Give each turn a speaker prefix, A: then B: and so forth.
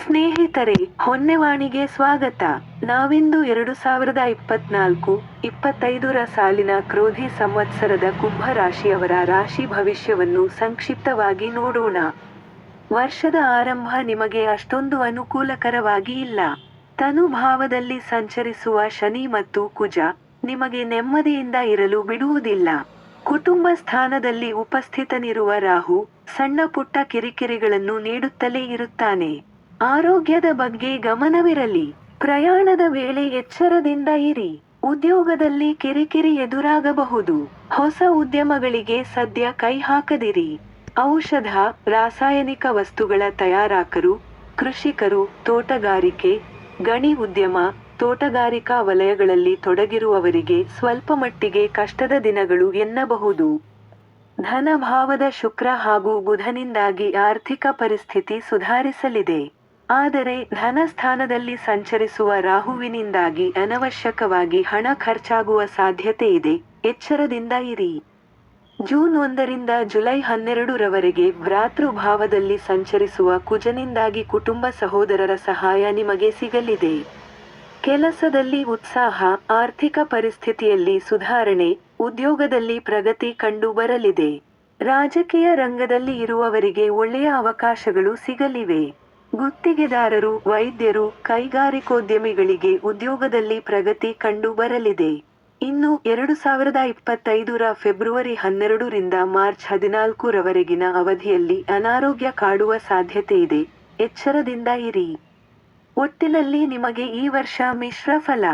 A: ಸ್ನೇಹಿತರೆ, ಹೊನ್ನೆವಾಣಿಗೆ ಸ್ವಾಗತ. ನಾವಿಂದು ಎರಡು ಸಾವಿರದ ಇಪ್ಪತ್ನಾಲ್ಕು, ಇಪ್ಪತ್ತೈದರ ಸಾಲಿನ ಕ್ರೋಧಿ ಸಂವತ್ಸರದ ಕುಂಭ ರಾಶಿಯವರ ರಾಶಿ ಭವಿಷ್ಯವನ್ನು ಸಂಕ್ಷಿಪ್ತವಾಗಿ ನೋಡೋಣ. ವರ್ಷದ ಆರಂಭ ನಿಮಗೆ ಅಷ್ಟೊಂದು ಅನುಕೂಲಕರವಾಗಿ ಇಲ್ಲ. ತನುಭಾವದಲ್ಲಿ ಸಂಚರಿಸುವ ಶನಿ ಮತ್ತು ಕುಜ ನಿಮಗೆ ನೆಮ್ಮದಿಯಿಂದ ಇರಲು ಬಿಡುವುದಿಲ್ಲ. ಕುಟುಂಬ ಸ್ಥಾನದಲ್ಲಿ ಉಪಸ್ಥಿತನಿರುವ ರಾಹು ಸಣ್ಣ ಪುಟ್ಟ ಕಿರಿಕಿರಿಗಳನ್ನು ನೀಡುತ್ತಲೇ ಇರುತ್ತಾನೆ. ಆರೋಗ್ಯದ ಬಗ್ಗೆ ಗಮನವಿರಲಿ. ಪ್ರಯಾಣದ ವೇಳೆ ಎಚ್ಚರದಿಂದ ಇರಿ. ಉದ್ಯೋಗದಲ್ಲಿ ಕಿರಿಕಿರಿ ಎದುರಾಗಬಹುದು. ಹೊಸ ಉದ್ಯಮಗಳಿಗೆ ಸದ್ಯ ಕೈ ಹಾಕದಿರಿ. ಔಷಧ, ರಾಸಾಯನಿಕ ವಸ್ತುಗಳ ತಯಾರಕರು, ಕೃಷಿಕರು, ತೋಟಗಾರಿಕೆ, ಗಣಿ ಉದ್ಯಮ, ತೋಟಗಾರಿಕಾ ವಲಯಗಳಲ್ಲಿ ತೊಡಗಿರುವವರಿಗೆ ಸ್ವಲ್ಪ ಮಟ್ಟಿಗೆ ಕಷ್ಟದ ದಿನಗಳು ಎನ್ನಬಹುದು. ಧನಭಾವದ ಶುಕ್ರ ಹಾಗೂ ಬುಧನಿಂದಾಗಿ ಆರ್ಥಿಕ ಪರಿಸ್ಥಿತಿ ಸುಧಾರಿಸಲಿದೆ. ಆದರೆ ಧನಸ್ಥಾನದಲ್ಲಿ ಸಂಚರಿಸುವ ರಾಹುವಿನಿಂದಾಗಿ ಅನವಶ್ಯಕವಾಗಿ ಹಣ ಖರ್ಚಾಗುವ ಸಾಧ್ಯತೆ ಇದೆ. ಎಚ್ಚರದಿಂದ ಇರಿ. ಜೂನ್ ಒಂದರಿಂದ ಜುಲೈ ಹನ್ನೆರಡರವರೆಗೆ ಭ್ರಾತೃಭಾವದಲ್ಲಿ ಸಂಚರಿಸುವ ಕುಜನಿಂದಾಗಿ ಕುಟುಂಬ ಸಹೋದರರ ಸಹಾಯ ನಿಮಗೆ ಸಿಗಲಿದೆ. ಕೆಲಸದಲ್ಲಿ ಉತ್ಸಾಹ, ಆರ್ಥಿಕ ಪರಿಸ್ಥಿತಿಯಲ್ಲಿ ಸುಧಾರಣೆ, ಉದ್ಯೋಗದಲ್ಲಿ ಪ್ರಗತಿ ಕಂಡು ಬರಲಿದೆ. ರಾಜಕೀಯ ರಂಗದಲ್ಲಿ ಇರುವವರಿಗೆ ಒಳ್ಳೆಯ ಅವಕಾಶಗಳು ಸಿಗಲಿವೆ. ಗುತ್ತಿಗೆದಾರರು, ವೈದ್ಯರು, ಕೈಗಾರಿಕೋದ್ಯಮಿಗಳಿಗೆ ಉದ್ಯೋಗದಲ್ಲಿ ಪ್ರಗತಿ ಕಂಡು ಬರಲಿದೆ ಇನ್ನು ಎರಡು ಸಾವಿರದ ಇಪ್ಪತ್ತೈದರ ಫೆಬ್ರವರಿ ಹನ್ನೆರಡರಿಂದ ಮಾರ್ಚ್ ಹದಿನಾಲ್ಕರವರೆಗಿನ ಅವಧಿಯಲ್ಲಿ ಅನಾರೋಗ್ಯ ಕಾಡುವ ಸಾಧ್ಯತೆ ಇದೆ. ಎಚ್ಚರದಿಂದ ಇರಿ. ಒಟ್ಟಿನಲ್ಲಿ ನಿಮಗೆ ಈ ವರ್ಷ ಮಿಶ್ರ ಫಲ